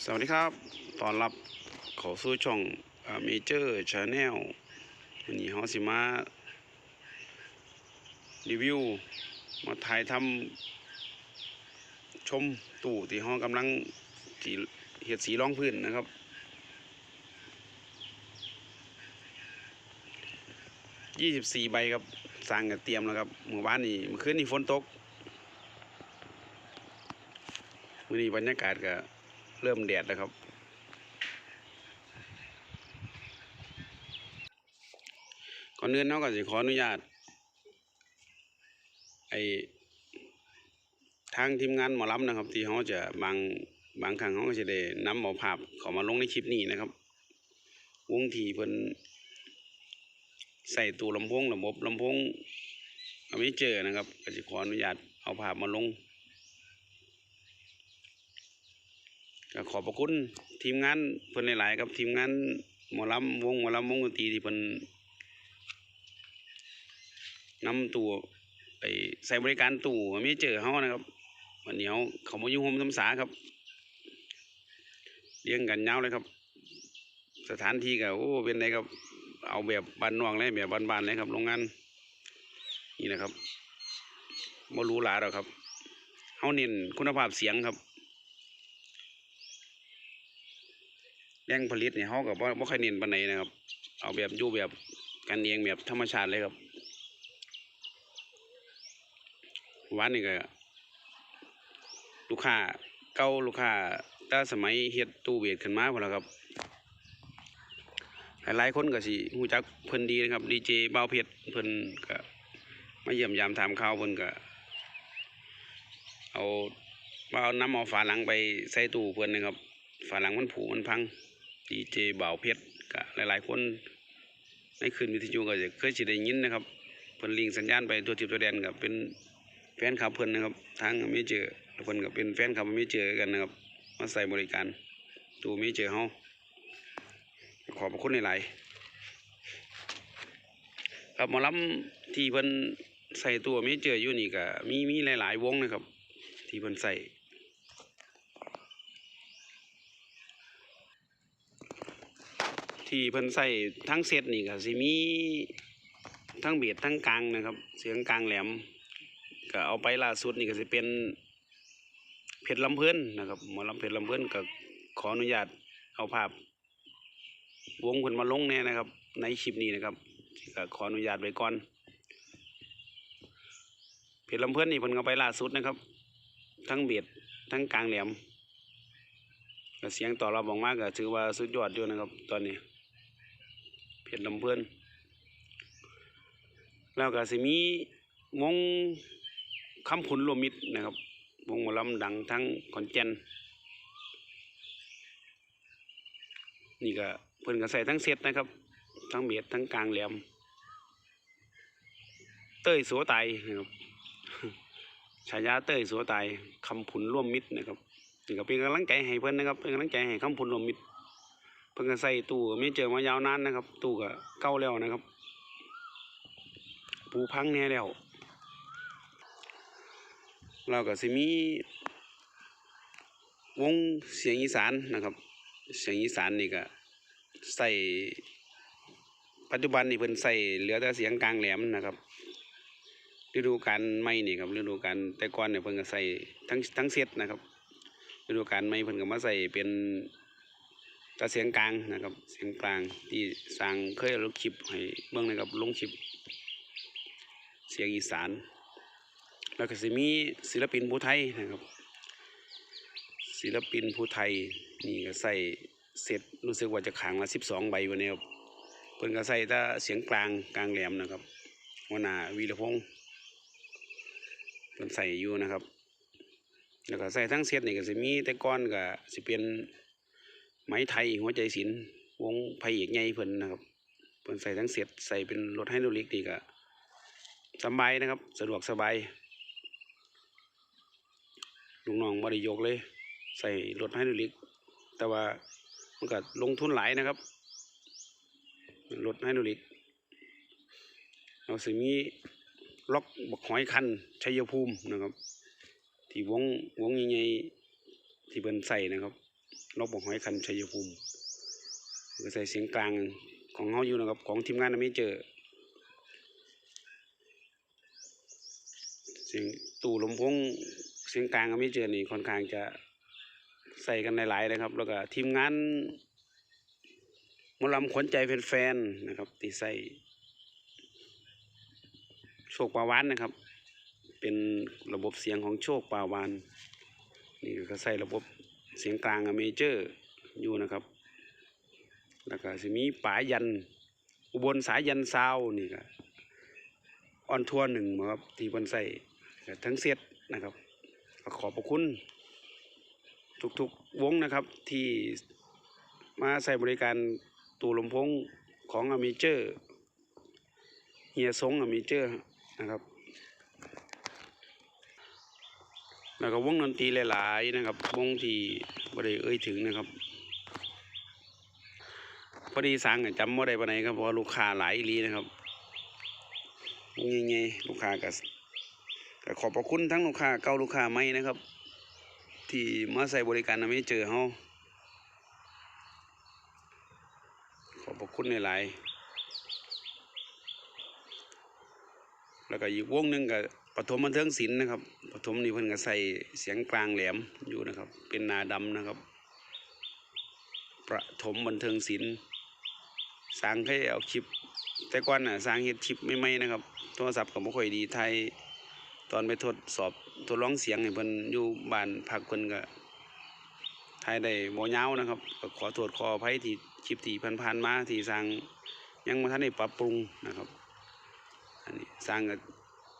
สวัสดีครับ ตอนรับเข้าสู่ช่องเมเจอร์ชาแนลวันนี้เขาสิมา รีวิว มาถ่ายทำชมตู้ที่ห้องกำลังสีเห็ดสีรองพื้นนะครับ ยี่สิบสี่ใบครับสร้างกันเตรียมแล้วครับเมื่อวานนี้เมื่อคืนนี้ฝนตกมื่อนี้บรรยากาศก็ เริ่มแดดแล้วครับ ก่อนอื่นเนาะก็สิขออนุญาตไอทางทีมงานหมอลำนะครับ ที่เขาจะบางบางครั้งเขาก็จะได้นำเอภาพเขามาลงในคลิปนี้นะครับ วงทีเพิ่นใส่ตู้ลำโพงระบบลำโพงอไม่เจอนะครับก็จะขออนุญาตเอาภาพมาลง ก็ ขอบพระคุณทีมงานเพิ่นหลายๆครับทีมงานหมอลำวงหมอลำวงดนตรีที่เพิ่นนำตัวไปใส่บริการตู้ไม่เจอเฮานะครับวันนี้เขาเขามาอยู่โฮมสำสาครับเลี้ยงกันยาเลยครับ สถานที่ก็โอ้เป็นไงครับ เอาแบบบ้านนอกเลยแบบบ้านๆเลยครับโรงงานนี่นะครับบ่รู้หลาดอกครับเฮาเน้นคุณภาพเสียงครับ แรงผลิตเนี่ยเขากับว่าบ่ค่อยเน้นปานใดนนะครับ เอาแบบยู่แบบกันเองแบบธรรมชาติเลยครับวันนี้ก็ลูกค้าเก่าลูกค้าแต่สมัยเฮ็ดตู้เวทขึ้นมาพุ่นล่ะครับ หลายๆคนก็สิฮู้จักเพิ่นดีนะครับดีเจเบาเพชรเพิ่นก็มาเยี่ยมยามถามข่าวเพิ่นก็ เอาว่าเอาน้ำเอาฝาหลังไปใส่ตู้เพิ่นนะครับฝาหลังมันผุมันพัง ดีเจบ่าวเพชรก็หลายๆคนในคืนวิทยุก็จะเคยสิได้ยินนะครับเพิ่นลิงสัญญาณไปตัวทิพย์ตัวแดนก็เป็นแฟนคลับเพิ่นนะครับทางไม่เจอเพิ่นก็เป็นแฟนคลับไม่เจอกันนะครับ มาใส่บริการตัวไม่เจอเฮาขอบคุณหลายๆครับหมอลำที่เพิ่นใส่ตัวไม่เจออยู่นี่ก็มีมีหลาย ๆ วงนะครับ ที่เพิ่นใส่ ที่เพิ่นใส่ทั้งเซตนี่ก็สิมีทั้งเบียดทั้งกลางนะครับ เสียงกลางแหลม ก็เอาไปล่าสุดนี่ก็สิเป็นเพชรลำเพิ่นนะครับหมอลำเพชรลำเพิ่นก็ขออนุญาตเอาภาพ วงเพิ่นมาลงแน่นะครับ ในคลิปนี้นะครับก็ขออนุญาตไว้ก่อนเพชรลำเพิ่นนี่เพิ่นก็ไปล่าสุดนะครับ ทั้งเบียดทั้งกลางแหลมก็เสียงต่อบรับอกมาก็ถือว่าสุดยอดอยู่นะครับ ตอนนี้ เพชรลำเพื่อนแล้วก็สิมีวงคำขุนรวมมิตรนะครับ วงหมอลำดังทั้งขอนแก่นนี่ก็เพิ่นก็ใส่ทั้งเซตนะครับ ทั้งเบียดทั้งกลางแหลม เต้ยสัวไตนะครับฉายาเต้ยสัวไตคำผุนร่วมมิตรนะครับนี่ก็เป็นกำลังใจให้เพิ่อนนะครับเป็นกำลังใจให้คำผุนร่วมมิตร เพิ่งจะใส่ตู้ไม่เจอมายาวนานนะครับ ตู้ก็เก่าแล้วนะครับ ปูพังแน่แล้ว เราก็สิมี วงเสียงอีสานนะครับ เสียงอีสานนี่ก็ใส่ปัจจุบันนี่เพิ่นใส่เหลือแต่เสียงกลางแหลมนะครับฤดูกาลใหม่นี่ครับฤดูกาลแต่ก่อนเนี่ยเพิ่นก็ใส่ทั้งทั้งเซตนะครับฤดูกาลใหม่เพิ่นก็มาใส่เป็น แต่เสียงกลางนะครับเสียงกลางที่สร้างเคยลงคลิปให้เบื้องนะครับลงคลิป เสียงอีสาน แล้วก็สิมีศิลปินผู้ไทยนะครับ ศิลปินผู้ไทยนี่ก็ใส่เสร็จรู้สึกว่าจะขังละสิบสองใบวันนี้ครับเพิ่นก็ใส่แต่เสียงกลางกลางแหลมนะครับวนาวีรพงษ์เพิ่นใส่อยู่นะครับ แล้วก็ใส่ทั้งเซตนี่ก็สิมีแต่ก้อนก็สิเป็น ไหมไทยหัวใจศิลป์วงพระเอกใหญ่เพิ่นนะครับเพิ่นใส่ทั้งเสร็จใส่เป็นรถไฮดรอลิกดีก็สบายนะครับ สะดวกสบายลุงน้องบ่ได้ยกเลย ใส่รถไฮดรอลิก แต่ว่ามันก็ลงทุนหลายนะครับรถไฮดรอลิกเราสิมีล็อกบักหอยคันชัยภูมินะครับ ที่วงวงใหญ่ๆที่เพิ่นใส่นะครับ นกบอกหอยคันชัยภูมิก็ใส่เสียงกลางของเขาอยู่นะครับของทีมงานอเมเจอ เสียงตู่ลำโพงเสียงกลางอเมเจอนี่ค่อนข้างจะใส่กันหลายๆเลยครับ แล้วก็ทีมงานมลำขวัญใจแฟนๆนะครับที่ใส่โชคปาวานนะครับ เป็นระบบเสียงของโชคปาวานนี่ก็ใส่ระบบ เสียงกลางอเมเจอร์อยู่นะครับแล้วก็จะมีป๋ายัน อุบลสายยันซาวนี่ก็ออนทัวร์หนึ่งครับที่บนใส่ทั้งเซตนะครับขอบพระคุณทุกๆวงนะครับที่มาใส่บริการตูลำโพงของอเมเจอร์เฮียสงอเมเจอร์นะครับ แล้วก็วงดนตรีหลาย ๆ นะครับ วงที่บ่ได้เอ่ยถึงนะครับ พอดีสั่งจำบ่ได้ปานไหนครับเพราะลูกค้าหลายอีหลีนะครับวงใหญ่ๆลูกค้าก็ก็ขอบพระคุณทั้งลูกค้าเก่าลูกค้าใหม่นะครับ ที่มาใส่บริการนำให้เจอเฮาขอบพระคุณหลาย ๆ แล้วก็อีกวงหนึ่งก็ ปฐมบันเทิงศิลป์นะครับปฐมนี่เพิ่นก็ใส่เสียงกลางแหลมอยู่นะครับ เป็นนาดำนะครับประถมบันเทิงศิลป์สร้างให้เอาคลิป แต่ก่อนน่ะสร้างเฮ็ดคลิปไม่ไม่นะครับ โทรศัพท์ก็บ่ค่อยดีไทยตอนไปทดสอบทดลองเสียงให้เพิ่นอยู่บ้านพักเพิ่นก็ถ่ายได้บ่ยาวนะครับก็ขอโทษขออภัยที่คลิปที่ผ่านๆมาที่สร้างยังบ่ทันได้ปรับปรุงนะครับ อันนี้สร้างก็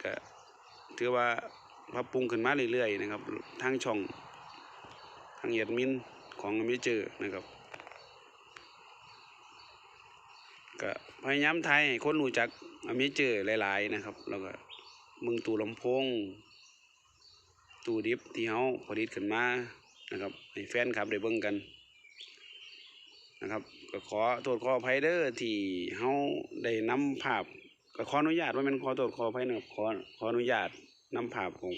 ก็ ถือว่าปรับปรุงขึ้นมาเรื่อยๆนะครับ ทางช่อง ทางเอียดมินของอเมเจอร์นะครับก็พยายามทยคนรู้จักอเมเจอร์หลาย ๆ นะครับ แล้วก็มึงตูลำโพงตูดิฟที่เขาผลิตขึ้นมานะครับให้แฟนครับได้เบิ่งกันนะครับก็ขอโทษขออภัยเด้อที่เขาได้นำภาพ ก็ขออนุญาตว่ามันขอโทษขออภัยนะครับขอขออนุญาตนำภาพของ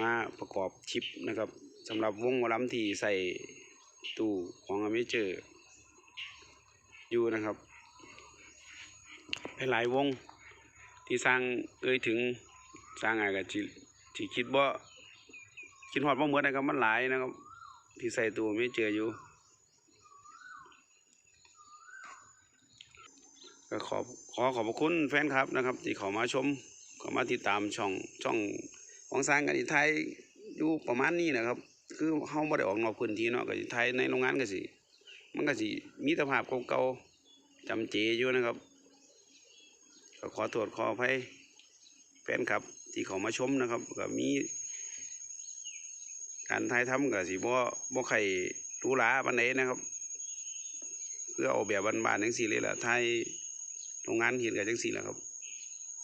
มาประกอบคลิปนะครับสำหรับวงหมอลำที่ใส่ตู้ของอเมเจอร์อยู่นะครับหลายวงที่สร้างเอ่ยถึงสร้างอะไรกับที่ที่คิดว่าคิดฮอดบ่เหมือนนะครับมันหลายนะครับ ที่ใส่ตู้อเมเจออยู่ ก็ขอขอขอบพระคุณแฟนครับนะครับ ที่เขามาชมเขามาติดตามช่องช่องของสร้างกันที่ไทยอยู่ประมาณนี้นะครับ คือเฮาบ่ได้ออกนอกพื้นที่เนาะก็สิไทยในโรงงานก็สิมันก็สิมีสภาพเก่าๆจำเจอยู่นะครับก็ขอโทษขออภัยแฟนครับ ที่เขามาชมนะครับก็มี การถ่ายทำก็สิบ่บ่ใครหรูหราปานใดนะครับ เพื่อเอาแบบบ้านๆจังซี่เลยล่ะถ่าย โรงงานเห็นกันจังสี่แหละครับ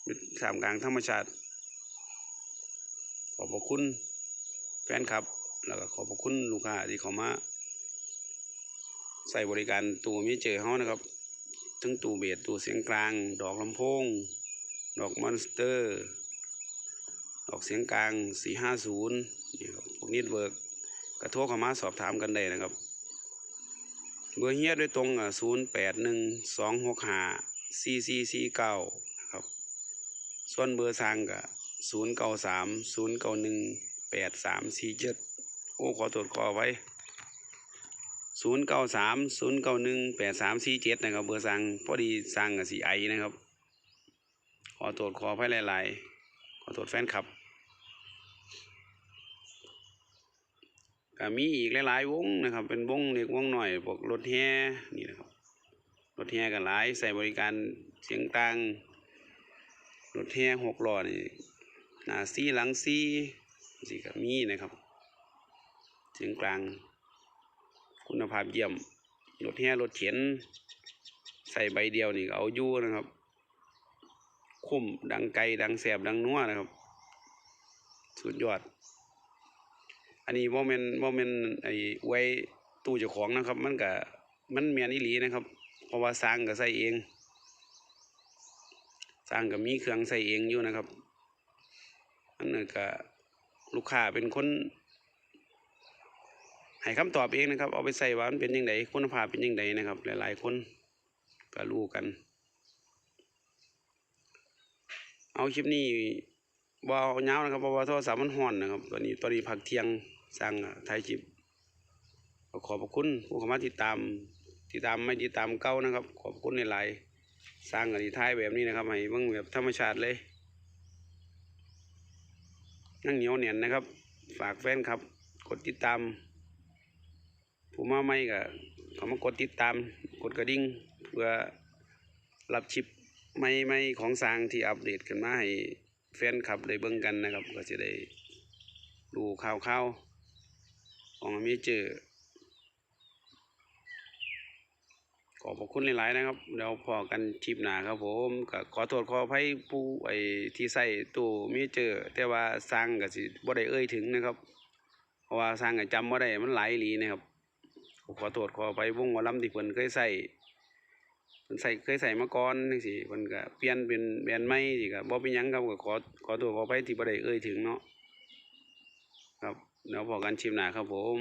อยู่ท่ามกลางธรรมชาติ ขอบพระคุณแฟนครับ แล้วก็ขอบพระคุณลูกค้าที่เขามา ใส่บริการตู้มิเจอเขานะครับทั้งตู้เบสตู้เสียงกลาง ดอกลำโพง ดอกมอนสเตอร์ ดอกเสียงกลาง450นี่ครับพวกนิดเวิร์กกระโทรเข้ามาสอบถามกันได้นะครับ เบอร์เฮียด้วยตรงอะ0 8 1 2 6 5สี่ สี่สี่เก้านะครับ ส่วนเบอร์สั่งก็ศูนย์เก้าสามศูนย์เก้าหนึ่งแปดสามสี่เจ็ดโอ้ขอตรวจขอไว้ศูนย์เก้าสามศูนย์เก้าหนึ่งแปดสามสี่เจ็ดนะครับ เบอร์สั่งพอดีสั่งกับสีไอนะครับ ขอตรวจขอไว้หลายๆ ขอตรวจแฟนคลับก็มีอีกหลายๆวงนะครับ เป็นวงเล็กวงหน่อยพวกรถแห่นี่นะครับ รถแห่กันหลายใส่บริการเสียงกลางรถแห่หกล้อนี่หน้าซีหลังซีสิก็มีนะครับ เสียงกลาง คุณภาพเยี่ยมรถแห่รถเข็น ใส่ใบเดียวนี่ก็เอาอยู่นะครับ คุ้มดังไกลดังแสบดังนัวนะครับ สุดยอด อันนี้ว่าเป็นว่าเป็นไอ้ไว้ตู้เจ้าของนะครับ มันก็มันเมียนอีหลีนะครับ ราะว่าสร้างก็ใส่เอง สร้างก็มีเครื่องใส่เองอยู่นะครับอันนั้ก็ลูกค้าเป็นคนให้คำตอบเองนะครับ เอาไปใส่ว่ามันเป็นยังไงคุณภาพเป็นยังไงนะครับ หลายๆคนก็รู้กัน เอาคลิปนี้บ่เอายาวนะครับเพราะว่าโทรศัพท์มันฮ้อนนะครับตอนนี้ตอนนี้พักเที่ยงสร้างถ่ายคลิปก็ขอบคุณผู้เข้ามาติดตาม ติดตามไม่ติดตามเก่านะครับ ขอบคุณในหลายสร้างอดีท้ายแบบนี้นะครับให้เบิ่งแบบธรรมชาติเลยนั่งเหนียวเนียนนะครับ ฝากแฟนครับ กดติดตามผู้มาใหม่ก็เขามากดติดตาม กดกระดิ่งเพื่อรับชิปใหม่ของสร้างที่อัปเดตขึ้นมาให้แฟนคลับได้เบิ่งกันนะครับ ก็จะได้ดูข่าวๆของมีเจอ ขอบคุณหลายๆนะครับเดี๋ยวพอกันคลิปหนาครับผมก็ขอโทษขออภัยผู้ไอ้ที่ใส่ตู้มีเจอ แต่ว่าสร้างก็สิบ่ได้เอ่ยถึงนะครับ เพราะว่าสร้างก็จำบ่ได้มันหลายหลีนะครับขอโทษขอไปวงหมอลำที่เพิ่นเคยใส่เพิ่นใส่เคยใส่มาก่อนจังซี่เพิ่นก็เปลี่ยนเป็นแบรนด์ใหม่สิก็บ่เป็นหยังครับก็ขอขอโทษขอไปที่บ่ได้เอ่ยถึงเนาะครับเดี๋ยวพอกันชิมหนาครับผม